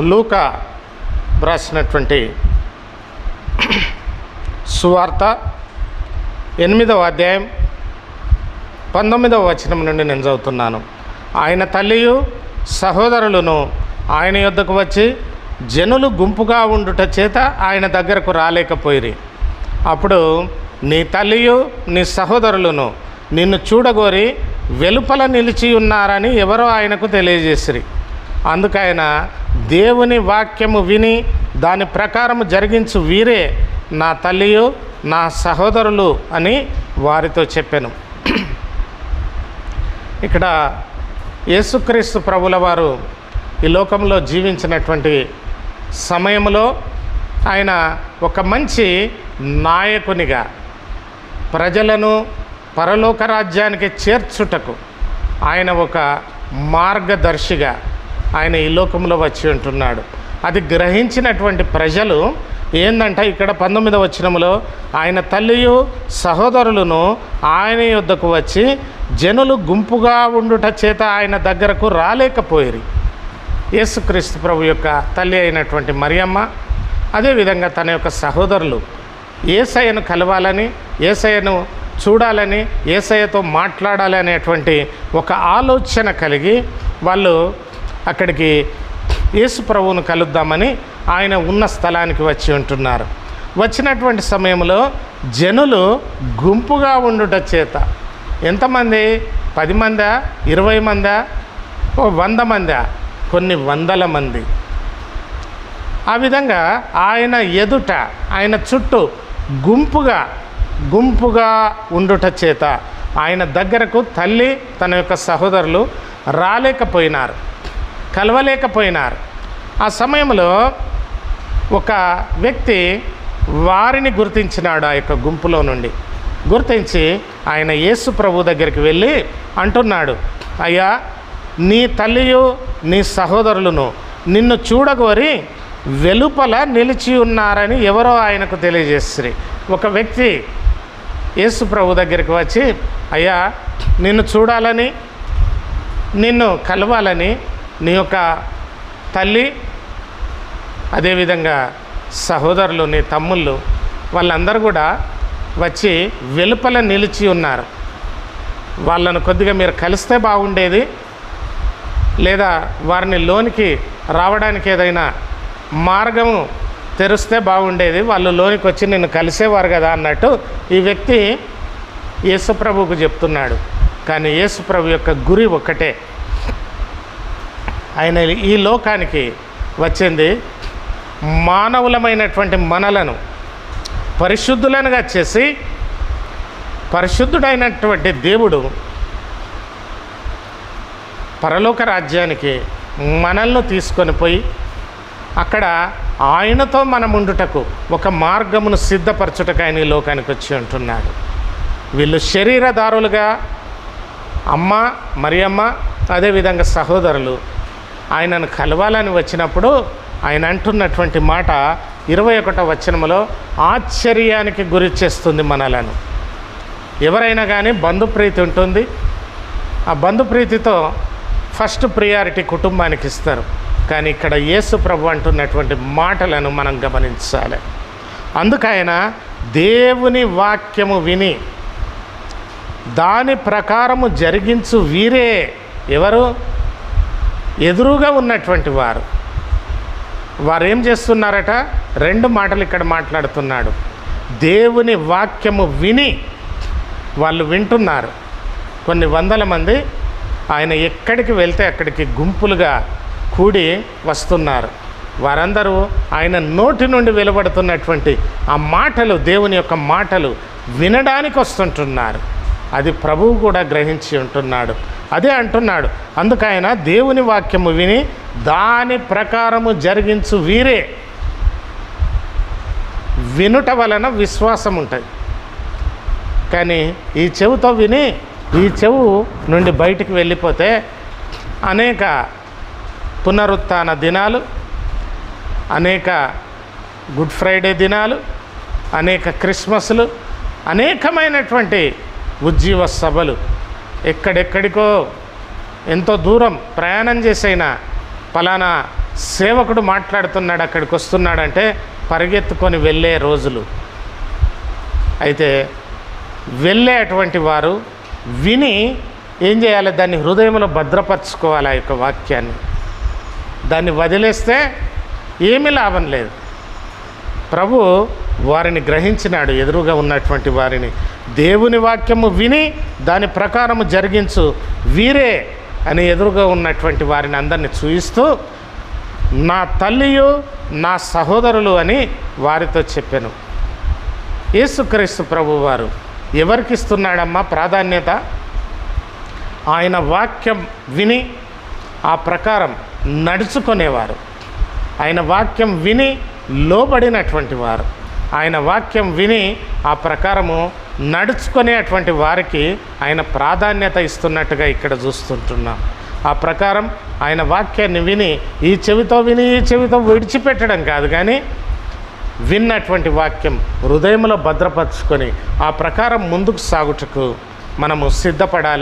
లూకా రాసినటువంటి సువార్త ఎనిమిదవ అధ్యాయం పంతొమ్మిదవ వచనం నుండి నేను చదువుతున్నాను. ఆయన తల్లియు సహోదరులను ఆయన యొద్దకు వచ్చి జనులు గుంపుగా ఉండుట చేత ఆయన దగ్గరకు రాలేకపోయిరి. అప్పుడు నీ తల్లియు నీ సహోదరులను నిన్ను చూడగోరి వెలుపల నిలిచి ఉన్నారని ఎవరో ఆయనకు తెలియజేసిరి. అందుకైనా దేవుని వాక్యము విని దాని ప్రకారం జరిగించు వీరే నా తల్లియు నా సహోదరులు అని వారితో చెప్పాను. ఇక్కడ యేసుక్రీస్తు ప్రభుల వారు ఈ లోకంలో జీవించినటువంటి సమయంలో ఆయన ఒక మంచి నాయకునిగా ప్రజలను పరలోక రాజ్యానికి చేర్చుటకు ఆయన ఒక మార్గదర్శిగా ఆయన ఈ లోకంలో వచ్చి ఉంటున్నాడు. అది గ్రహించినటువంటి ప్రజలు ఏందంటే ఇక్కడ పంతొమ్మిదవ వచ్చినములో ఆయన తల్లియు సహోదరులను ఆయన యొద్దకు వచ్చి జనులు గుంపుగా ఉండుట చేత ఆయన దగ్గరకు రాలేకపోయిరి. యేసుక్రీస్తు ప్రభు యొక్క తల్లి అయినటువంటి మరియమ్మ అదేవిధంగా తన యొక్క సహోదరులు ఏసయ్యను కలవాలని ఏసయ్యను చూడాలని ఏసయ్యతో మాట్లాడాలి అనేటువంటి ఒక ఆలోచన కలిగి వాళ్ళు అక్కడికి యేసు ప్రభువును కలుద్దామని ఆయన ఉన్న స్థలానికి వచ్చి ఉంటున్నారు. వచ్చినటువంటి సమయంలో జనులు గుంపుగా ఉండుట చేత ఎంతమంది? పది మందా? ఇరవై మందా? ఓ వంద మందా? కొన్ని వందల మంది. ఆ విధంగా ఆయన ఎదుట ఆయన చుట్టూ గుంపుగా గుంపుగా ఉండుట చేత ఆయన దగ్గరకు తల్లి తన యొక్క సహోదరులు రాలేకపోయినారు. కలవలేకపోయినారు. ఆ సమయంలో ఒక వ్యక్తి వారిని గుర్తించినాడు ఆ యొక్క గుంపులో నుండి. గుర్తించి ఆయన యేసు ప్రభు దగ్గరికి వెళ్ళి అంటున్నాడు అయ్యా నీ తల్లియు నీ సహోదరులను నిన్ను చూడగోరి వెలుపల నిలిచి ఉన్నారని ఎవరో ఆయనకు తెలియజేస్తుంది ఒక వ్యక్తి యేసు ప్రభు దగ్గరికి వచ్చి అయ్యా నిన్ను చూడాలని నిన్ను కలవాలని నీ యొక్క తల్లి అదేవిధంగా సహోదరులు నీ తమ్ముళ్ళు వాళ్ళందరూ కూడా వచ్చి వెలుపల నిలిచి ఉన్నారు. వాళ్ళను కొద్దిగా మీరు కలిస్తే బాగుండేది లేదా వారిని లోనికి రావడానికి ఏదైనా మార్గము తెరిస్తే బాగుండేది వాళ్ళు లోనికి వచ్చి నిన్ను కలిసేవారు కదా అన్నట్టు ఈ వ్యక్తి యేసుప్రభుకు చెప్తున్నాడు. కానీ యేసుప్రభు యొక్క గురి ఒక్కటే. ఆయన ఈ లోకానికి వచ్చింది మానవులమైనటువంటి మనలను పరిశుద్ధులనుగా చేసి పరిశుద్ధుడైనటువంటి దేవుడు పరలోక రాజ్యానికి మనల్ని తీసుకొని పోయి అక్కడ ఆయనతో మనం ఉండుటకు ఒక మార్గమును సిద్ధపరచుటకు ఆయన ఈ లోకానికి వచ్చి ఉంటున్నాడు. వీళ్ళు శరీరదారులుగా అమ్మ మరియమ్మ అదేవిధంగా సహోదరులు ఆయనను కలవాలని వచ్చినప్పుడు ఆయన అంటున్నటువంటి మాట ఇరవై ఒకటో వచనములో ఆశ్చర్యానికి గురి చేస్తుంది మనలను. ఎవరైనా కానీ బంధుప్రీతి ఉంటుంది. ఆ బంధుప్రీతితో ఫస్ట్ ప్రియారిటీ కుటుంబానికి ఇస్తారు. కానీ ఇక్కడ యేసు ప్రభు అంటున్నటువంటి మాటలను మనం గమనించాలి. అందుకైన దేవుని వాక్యము విని దాని ప్రకారము జరిగించు వీరే ఎవరు? ఎదురుగా ఉన్నటువంటి వారు. వారేం చేస్తున్నారట? రెండు మాటలు ఇక్కడ మాట్లాడుతున్నాడు. దేవుని వాక్యము విని వాళ్ళు వింటున్నారు. కొన్ని వందల మంది ఆయన ఎక్కడికి వెళ్తే అక్కడికి గుంపులుగా కూడి వస్తున్నారు. వారందరూ ఆయన నోటి నుండి వెలువడుతున్నటువంటి ఆ మాటలు దేవుని యొక్క మాటలు వినడానికి వస్తుంటున్నారు. అది ప్రభువు కూడా గ్రహించి ఉంటున్నాడు. అదే అంటున్నాడు అందుకైన దేవుని వాక్యము విని దాని ప్రకారము జరిగించు వీరే. వినుట వలన విశ్వాసం ఉంటుంది. కానీ ఈ చెవుతో విని ఈ చెవు నుండి బయటికి వెళ్ళిపోతే అనేక పునరుత్న దినాలు అనేక గుడ్ ఫ్రైడే దినాలు అనేక క్రిస్మస్లు అనేకమైనటువంటి ఉజ్జీవ సభలు. ఎక్కడెక్కడికో ఎంతో దూరం ప్రయాణం చేసైనా పలానా సేవకుడు మాట్లాడుతున్నాడు అక్కడికి వస్తున్నాడంటే పరిగెత్తుకొని వెళ్ళే రోజులు. అయితే వెళ్ళే అటువంటి వారు విని ఏం చేయాలి? దాన్ని హృదయంలో భద్రపరచుకోవాలి ఆ యొక్క వాక్యాన్ని. దాన్ని వదిలేస్తే ఏమీ లాభం లేదు. ప్రభు వారిని గ్రహించినాడు ఎదురుగా ఉన్నటువంటి వారిని. దేవుని వాక్యము విని దాని ప్రకారము జరిగించు. వీరే అని ఎదురుగా ఉన్నటువంటి వారిని అందరిని చూయిస్తూ నా తల్లియు నా సహోదరులు అని వారితో చెప్పాను. యేసుక్రీస్తు ప్రభు వారు ఎవరికి ఇస్తున్నాడమ్మా ప్రాధాన్యత? ఆయన వాక్యం విని ఆ ప్రకారం నడుచుకునేవారు. ఆయన వాక్యం విని లోబడినటువంటి వారు. ఆయన వాక్యం విని ఆ ప్రకారము నడుచుకునేటువంటి వారికి ఆయన ప్రాధాన్యత ఇస్తున్నట్టుగా ఇక్కడ చూస్తుంటున్నాం. ఆ ప్రకారం ఆయన వాక్యాన్ని విని ఈ చెవితో విని ఈ చెవితో విడిచిపెట్టడం కాదు కానీ విన్నటువంటి వాక్యం హృదయంలో భద్రపరుచుకొని ఆ ప్రకారం ముందుకు సాగుటకు మనము సిద్ధపడాలి.